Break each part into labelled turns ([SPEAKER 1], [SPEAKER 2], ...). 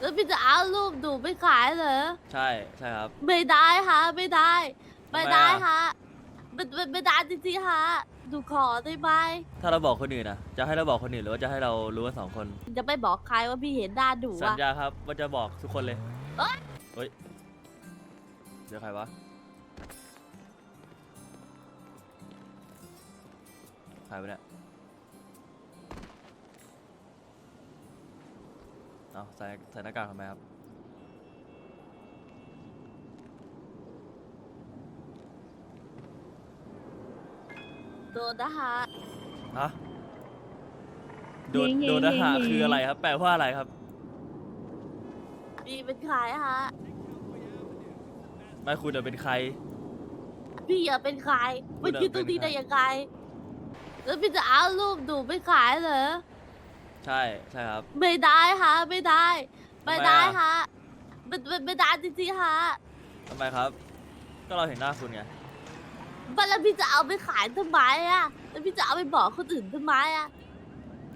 [SPEAKER 1] แล้วพี่จะเอารูปหนูไปขายเหรอ
[SPEAKER 2] ใช่ใช่ครับ
[SPEAKER 1] ไม่ได้ฮะไม่ได้ ไม่
[SPEAKER 2] ทำไม
[SPEAKER 1] ได้
[SPEAKER 2] อะ
[SPEAKER 1] ฮะมันมันไม่ได้จริงๆฮะหนูขอได้ไหม
[SPEAKER 2] ถ้าเราบอกคนอื่นนะจะให้เราบอกคนอื่นหรือว่าจะให้เรารู้กันสองคน
[SPEAKER 1] จะไม่บอกใครว่าพี่เห็นหน้าหนู
[SPEAKER 2] สัญ
[SPEAKER 1] อะ
[SPEAKER 2] ญาครับว่าจะบอกทุกคนเลย
[SPEAKER 1] เอ้ย
[SPEAKER 2] เฮ้ยเดี๋ยวใครวะใครวะเนี่ย เอาใส่ใส่หน้ากากทำไมครับ
[SPEAKER 1] โดนนะฮะ
[SPEAKER 2] ฮะโดน
[SPEAKER 3] เย่ๆ
[SPEAKER 2] โดนทหาร
[SPEAKER 3] เย่ๆ
[SPEAKER 2] คืออะไรครับ แปลว่าอะไรครับ
[SPEAKER 1] พี่เป็นใครฮะ
[SPEAKER 2] ไม่คุณจะเป็นใคร
[SPEAKER 1] พี่อะเป็นใคร
[SPEAKER 2] คุ
[SPEAKER 1] ไม่
[SPEAKER 2] ณอะ
[SPEAKER 1] คิดตรงนี้
[SPEAKER 2] เป็นใคร
[SPEAKER 1] ได้ยังไงแล้วพี่จะเอารูปหนูไปขายเหรอ
[SPEAKER 2] ใช่ใช่ครับ
[SPEAKER 1] ไม่ได้ฮะไม่ได้ ไม่
[SPEAKER 2] ทำไม
[SPEAKER 1] ได้
[SPEAKER 2] อะ
[SPEAKER 1] ฮะมันมันไม่ได้จริงๆฮะ
[SPEAKER 2] ทำไมครับ ก็เราเห็นหน้าคุณไง
[SPEAKER 1] มันแล้วพี่จะเอาไปขายทำไมอะแล้วพี่จะเอาไปบอกคนอื่นทำไมอะ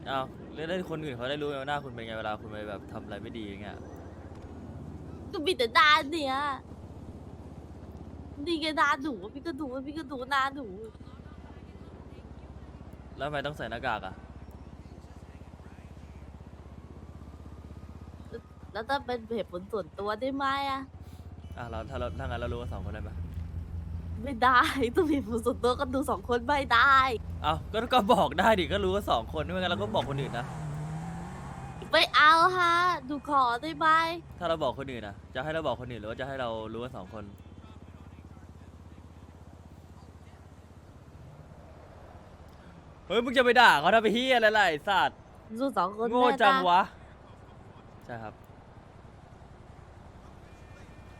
[SPEAKER 2] อ้าวเรื่องได้คนอื่นเขาได้รู้ไงว่าหน้าคุณเป็นไงเวลาคุณไปแบบทำอะไรไม่ดีอย่างเงี้ย
[SPEAKER 1] ก็มีแต่หน้าเนี่ยนี่ไงหน้าหนูพี่ก็ดูพี่ก็ดูหน้าหนู
[SPEAKER 2] แล้วทำไมต้องใส่หน้ากากอะ
[SPEAKER 1] แล้วถ้าเป็นเหตุผลส่วนตัวได้ไหมอะ
[SPEAKER 2] อะเราถ้าเราถ้างั้นเรารู้กันสองคนได้ไหม
[SPEAKER 1] ไม่ได้ต้องมีเหตุผลส่วนตัวก็ดูสองคนไม่ได้
[SPEAKER 2] อ้าวก็ก็บอกได้ดิก็รู้กันสองคนไม่งั้นเราก็บอกคนอื่นนะ
[SPEAKER 1] ไม่เอาฮะดูขอได้ไหม
[SPEAKER 2] ถ้าเราบอกคนอื่นนะจะให้เราบอกคนอื่นหรือว่าจะให้เรารู้กันสองคน เฮ้ยมึงจะไปด่าเขาทำไปเฮียอะไรล่ะไอ้สัตว์
[SPEAKER 1] ดูสองคน
[SPEAKER 2] โง่
[SPEAKER 1] แน่
[SPEAKER 2] จัง
[SPEAKER 1] นะ
[SPEAKER 2] วะใช่ครับ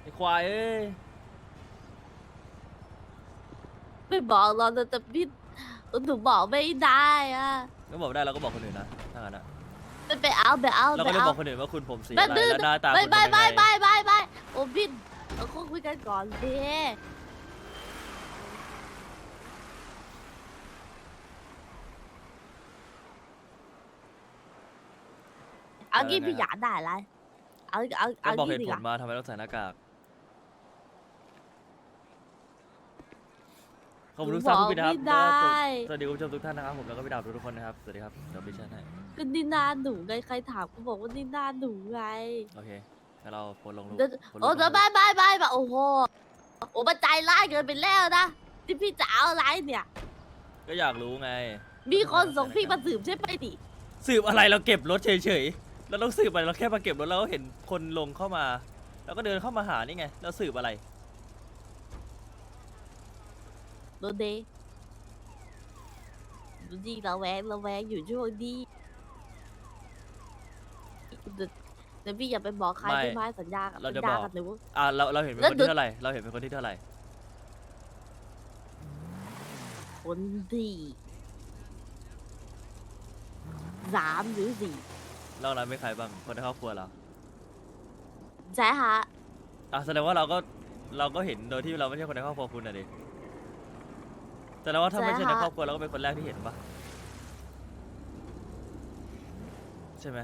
[SPEAKER 2] ไอ้ควายเอ้ย
[SPEAKER 1] ไม่บอกหรอกแต่แต่พี่หนูบอกไม่ได้อะ
[SPEAKER 2] ก็บอกได้เราก็บอกคนอื่นนะถ้างั้นอะ
[SPEAKER 1] ไม่ไปเอาไปเอา
[SPEAKER 2] เรา
[SPEAKER 1] ไป
[SPEAKER 2] ก็เลย
[SPEAKER 1] เอา
[SPEAKER 2] บอกคนอื่นว่าคุณผมสี
[SPEAKER 1] ไม่
[SPEAKER 2] อะไร
[SPEAKER 1] ดื้อ
[SPEAKER 2] และหน้าตา
[SPEAKER 1] ไม่
[SPEAKER 2] คุณ
[SPEAKER 1] ไม่
[SPEAKER 2] เป็น
[SPEAKER 1] ไม่
[SPEAKER 2] ยังไง
[SPEAKER 1] ไม่ไม่ไม่โอ้พี่เราคุยกันก่อนดิเอางี้พี่อยากได้อะไรเอาเอา
[SPEAKER 2] ก็
[SPEAKER 1] เอา
[SPEAKER 2] บอกเห
[SPEAKER 1] งี้
[SPEAKER 2] ตุ
[SPEAKER 1] ดี
[SPEAKER 2] ผ
[SPEAKER 1] ก
[SPEAKER 2] ล
[SPEAKER 1] ว่า
[SPEAKER 2] มาทำไมต้องใส่หน้ากาก ขอบคุณทุกท่านที่นะครับ
[SPEAKER 1] ไม่ได้
[SPEAKER 2] สวัสดีคุณผู้ชมทุกท่านนะครับผมแล้วก็พี่ดาวทุกๆคนนะครับสวัสดีครับเดี๋ยวพี่ชันให้
[SPEAKER 1] ก็นี่หน้าหนูไงใครถามก็บอกว่านี่หน้าหนูไง
[SPEAKER 2] โอเคงั้นเราโพสต์ลงรูป
[SPEAKER 1] เดี๋ยว
[SPEAKER 2] โพสต์ลง
[SPEAKER 1] โอ้
[SPEAKER 2] รูป
[SPEAKER 1] เดี๋ยวไม่ไม่ไม่ไม่โอ้โหโอ้มันใจร้ายเกินไปแล้วนะที่พี่จะเอาอะไรเนี่ย
[SPEAKER 2] ก็อยากรู้ไง
[SPEAKER 1] มีคนส่งพี่มาสืบใช่ไหมดิ
[SPEAKER 2] สืบอะไรเราเก็บรถเฉยๆเราต้องสืบอะไรเราแค่มาเก็บรถแล้วก็เห็นคนลงเข้ามา แล้วก็เดินเข้ามาหานี่ไงเราสืบอะไร
[SPEAKER 1] โดนเดดูดีระแวงระแวงอยู่ช่วงนี้เดี๋ยวเดี๋ยวพี่อย่าไปบอกใคร
[SPEAKER 2] ไม่
[SPEAKER 1] ได้ไหมสัญญากับ
[SPEAKER 2] เรา
[SPEAKER 1] สั
[SPEAKER 2] จะ
[SPEAKER 1] ญญา
[SPEAKER 2] บอก
[SPEAKER 1] กับหนู
[SPEAKER 2] อ่าเราเราเห็นเป็น
[SPEAKER 1] แล้ว
[SPEAKER 2] คน
[SPEAKER 1] ดู
[SPEAKER 2] ที่เท่าไหร่เราเห็นเป็นคนที่เท่าไหร่
[SPEAKER 1] คนดีสามหรือสี่
[SPEAKER 2] เรานั้นเป็นใครบ้างคนในครอบครัวเรา
[SPEAKER 1] ใช่ฮะ
[SPEAKER 2] อะแสดงว่าเราก็เราก็เห็นโดยที่เราไม่ใช่คนในครอบครัวคุณนะดิ แสดงว่าถ้าไม่ใช่
[SPEAKER 1] ใช่
[SPEAKER 2] ใน
[SPEAKER 1] ค่ะ
[SPEAKER 2] ครอบครัวเราก็เป็นคนแรกที่เห็นปะใช่ไหม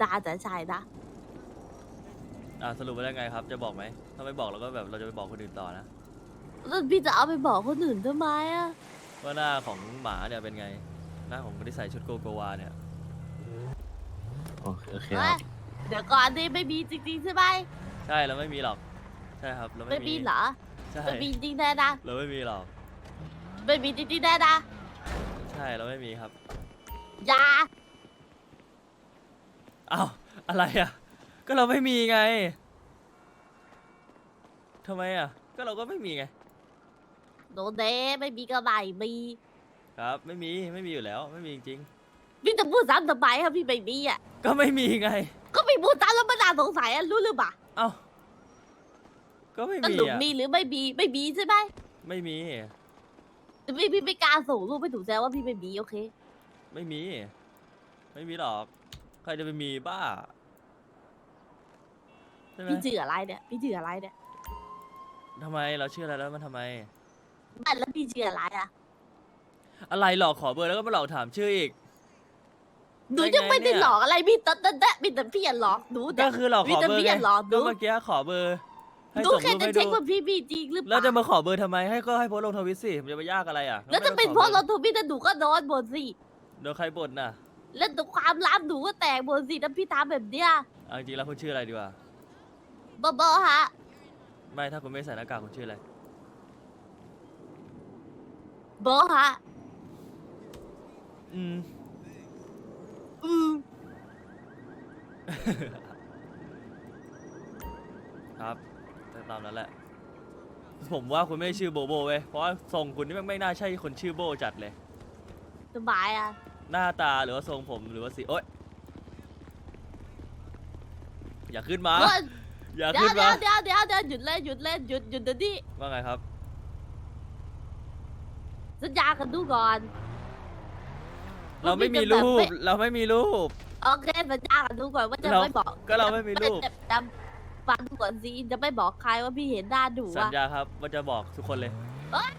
[SPEAKER 1] ดาจะใช่นะ
[SPEAKER 2] อะสรุปว่ายังไงครับ จะบอกไหม ถ้าไม่บอกเราก็แบบเราจะไปบอกคนอื่นต่อนะ
[SPEAKER 1] แล้วพี่จะเอาไปบอกคนอื่นทำไมอะ
[SPEAKER 2] ว่าหน้าของหมาเนี่ยเป็นไง หน้าของคนที่ใส่ชุดโกโกวาเนี่ย
[SPEAKER 4] โอเคโอเคค
[SPEAKER 1] เอ้
[SPEAKER 4] รั
[SPEAKER 1] ย
[SPEAKER 4] บ
[SPEAKER 1] เดี๋ยวก่อนดิไม่มีจริงๆใช่ไหม
[SPEAKER 2] ใช่เราไม่มีหรอก ใช่ครับเรา
[SPEAKER 1] ไม่
[SPEAKER 2] ไม่
[SPEAKER 1] มี
[SPEAKER 2] มี
[SPEAKER 1] เหรอ
[SPEAKER 2] ใช่
[SPEAKER 1] ไม่มีจริงแน่นะ
[SPEAKER 2] เราไม่มีหรอก
[SPEAKER 1] ไม่มีจริงๆแน่นะ
[SPEAKER 2] ใช่เราไม่มีครับ
[SPEAKER 1] อย่า
[SPEAKER 2] อ้าวอะไรอะ ก็เราไม่มีไงทำไมอะ ก็เราก็ไม่มีไง
[SPEAKER 1] โดนเดไม่มีก็ไม่มี
[SPEAKER 2] ครับ ไม่มีไม่มีอยู่แล้ว ไม่มีจริง
[SPEAKER 1] พี่จะพูดซ้ำทำไมครับพี่ไม่มีอะ
[SPEAKER 2] ๆก็ไม่มีไง
[SPEAKER 1] ก็ไม่พูดซ้ำแล้วมันน่าสงสัยอะรู้หรือเปล่า
[SPEAKER 2] เอ้า ก็ไม่
[SPEAKER 1] ส
[SPEAKER 2] มี
[SPEAKER 1] รุป
[SPEAKER 2] อะ
[SPEAKER 1] มีหรือไม่มีไม่มีใช่ไหม
[SPEAKER 2] ไม่มี
[SPEAKER 1] แต่พี่พี่ไม่กล้าส่งรูปไปถูกแซวว่าพี่ไม่มีโอเค
[SPEAKER 2] ไม่มี ไม่มีหรอก ใครจะไปมีบ้าใช่ไหม
[SPEAKER 1] พี่จืออะไรเนี่ยพี่จืออะไรเนี่ย
[SPEAKER 2] ทำไมเราเชื่ออะไรแล้วมันทำไม
[SPEAKER 1] ไม่แล้วพี่จืออะไรอะ
[SPEAKER 2] อะไรหลอกขอเบอร์แล้วก็มาหลอกถามชื่ออีก
[SPEAKER 1] หนูยังไม่ได้หลอกอะไรพี่แต่แต่แต่มีแต่พี่อย่าหลอกหนู
[SPEAKER 2] ก็
[SPEAKER 1] เดี๋ยว
[SPEAKER 2] คือหลอกขอเบอร์
[SPEAKER 1] วิตามิน
[SPEAKER 2] ไง
[SPEAKER 1] เหรอดู
[SPEAKER 2] ก็เมื่อกี้ขอเบอร์ ให้
[SPEAKER 1] หนู
[SPEAKER 2] ส่ง
[SPEAKER 1] แค่
[SPEAKER 2] รูป
[SPEAKER 1] จะ
[SPEAKER 2] ให้
[SPEAKER 1] เช็ค
[SPEAKER 2] ดู
[SPEAKER 1] ว่าพี่มีจริงหรือเป
[SPEAKER 2] แล้ว
[SPEAKER 1] ล่า
[SPEAKER 2] จะมาขอเบอร์ทำไม ให้ก็ให้โพสต์ลงทวิตสิมันจะไปยากอะไรอะ
[SPEAKER 1] แล้วจะ
[SPEAKER 2] ไม่
[SPEAKER 1] เป็น
[SPEAKER 2] ต้อง
[SPEAKER 1] เพราะ
[SPEAKER 2] ขอ
[SPEAKER 1] เรา
[SPEAKER 2] บอ
[SPEAKER 1] ทวิตแต่หนูก็โดนหมดสิ
[SPEAKER 2] โดนใครบ่นน่ะ
[SPEAKER 1] แล้วหนูความลับหนูก็แตกหมดสิถ้าพี่ทำแบบเนี้ย
[SPEAKER 2] เอาจริงๆแล้วคุณชื่ออะไรดีกว่า
[SPEAKER 1] บอบอฮะ
[SPEAKER 2] ไม่ถ้าคุณไม่ใส่หน้ากากคุณชื่ออะไร
[SPEAKER 1] บอฮะ
[SPEAKER 2] อืม
[SPEAKER 1] อืม
[SPEAKER 2] ครับแต่ตามนั้นแหละ ผมว่าคุณไม่ชื่อโบโบเว้ยเพราะว่าทรงคุณนี่แม่งไม่น่าใช่คนชื่อโบจัดเลย
[SPEAKER 1] สบายอะ
[SPEAKER 2] หน้าตาหรือว่าทรงผมหรือว่าสีโอ๊ยอย่าขึ้นมา
[SPEAKER 1] เฮ้ย
[SPEAKER 2] อย่า
[SPEAKER 1] เดี๋ยว
[SPEAKER 2] ขึ้น
[SPEAKER 1] เดี๋
[SPEAKER 2] มา
[SPEAKER 1] ยวเดี๋ยวเดี๋ยวเดี๋ยวหยุดเล่นหยุดเล่นหยุดหยุดเดี๋ยวนี้
[SPEAKER 2] ว่าไงครับ
[SPEAKER 1] สัญญากันดูก่อน
[SPEAKER 2] เราไม่มีรูป เราไม่มีรูป
[SPEAKER 1] โอเคสัญญากันดูก่อนว่าจะ
[SPEAKER 2] เรา
[SPEAKER 1] ไม่บอก
[SPEAKER 2] ก็เราไม่มีรูป
[SPEAKER 1] จะจำ ฟังก่อนสิจะไม่บอกใครว่าพี่เห็นหน้าหนู
[SPEAKER 2] สัญ
[SPEAKER 1] อะ
[SPEAKER 2] ญาครับว่าจะบอกทุกคนเลย
[SPEAKER 1] เอ้ย